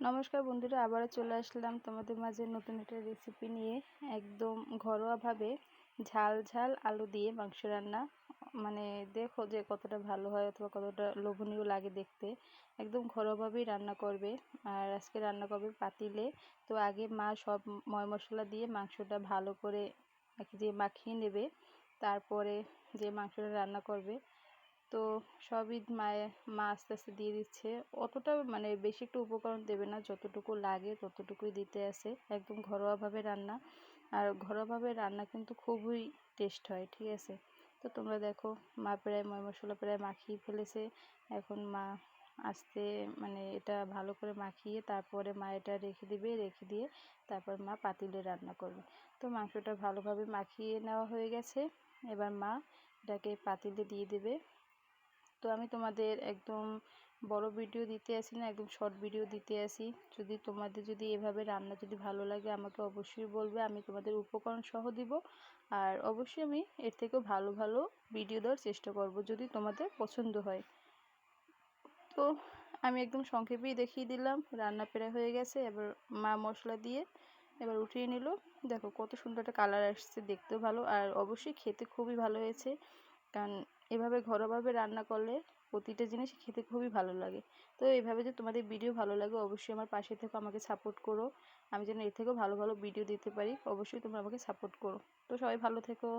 নমস্কার বন্ধুরা, আবারও চলে আসলাম তোমাদের মাঝে নতুন একটা রেসিপি নিয়ে একদম ঘরোয়াভাবে ঝাল ঝাল আলু দিয়ে মাংস রান্না। মানে দেখো যে কতটা ভালো হয় অথবা কতটা লোভনীয় লাগে দেখতে। একদম ঘরোয়াভাবেই রান্না করবে। আর আজকে রান্না করবে পাতিলে। তো আগে মা সব ময় মশলা দিয়ে মাংসটা ভালো করে যে মাখিয়ে নেবে। তারপরে যে মাংসটা রান্না করবে তো সবই মায়ে, মা আস্তে আস্তে দিয়ে দিচ্ছে। অতটা মানে বেশি একটু উপকরণ দেবে না, যতটুকু লাগে ততটুকুই দিতে আসে। একদম ঘরোয়াভাবে রান্না। আর ঘরোয়াভাবে রান্না কিন্তু খুবই টেস্ট হয়, ঠিক আছে? তো তোমরা দেখো, মা প্রায় ময় মশলা প্রায় মাখিয়ে ফেলেছে। এখন মা আস্তে মানে এটা ভালো করে মাখিয়ে তারপরে মা এটা রেখে দিবে, রেখে দিয়ে তারপর মা পাতিলে রান্না করবে। তো মাংসটা ভালোভাবে মাখিয়ে নেওয়া হয়ে গেছে। এবার মা এটাকে পাতিলে দিয়ে দেবে। তো আমি তোমাদের একদম বড় ভিডিও দিতে আসি না, একদম শর্ট ভিডিও দিতে আসি। যদি তোমাদের যদি এভাবে রান্না যদি ভালো লাগে, আমাকে অবশ্যই বলবে, আমি তোমাদের উপকরণ সহ দিব। আর অবশ্যই আমি এর থেকেও ভালো ভালো ভিডিও দেওয়ার চেষ্টা করব, যদি তোমাদের পছন্দ হয়। তো আমি একদম সংক্ষেপেই দেখিয়ে দিলাম, রান্না প্রায় হয়ে গেছে। এবার মা মশলা দিয়ে এবার উঠিয়ে নিল। দেখো কত সুন্দর একটা কালার আসছে, দেখতেও ভালো। আর অবশ্যই খেতে খুবই ভালো হয়েছে। কারণ এভাবে ঘরোয়াভাবে রান্না করলে প্রতিটা জিনিস খেতে খুবই ভালো লাগে। তো এইভাবে যে তোমাদের ভিডিও ভালো লাগে, অবশ্যই আমার পাশে থেকো, আমাকে সাপোর্ট করো। আমি যেন এর থেকেও ভালো ভালো ভিডিও দিতে পারি, অবশ্যই তোমরা আমাকে সাপোর্ট করো। তো সবাই ভালো থেকো।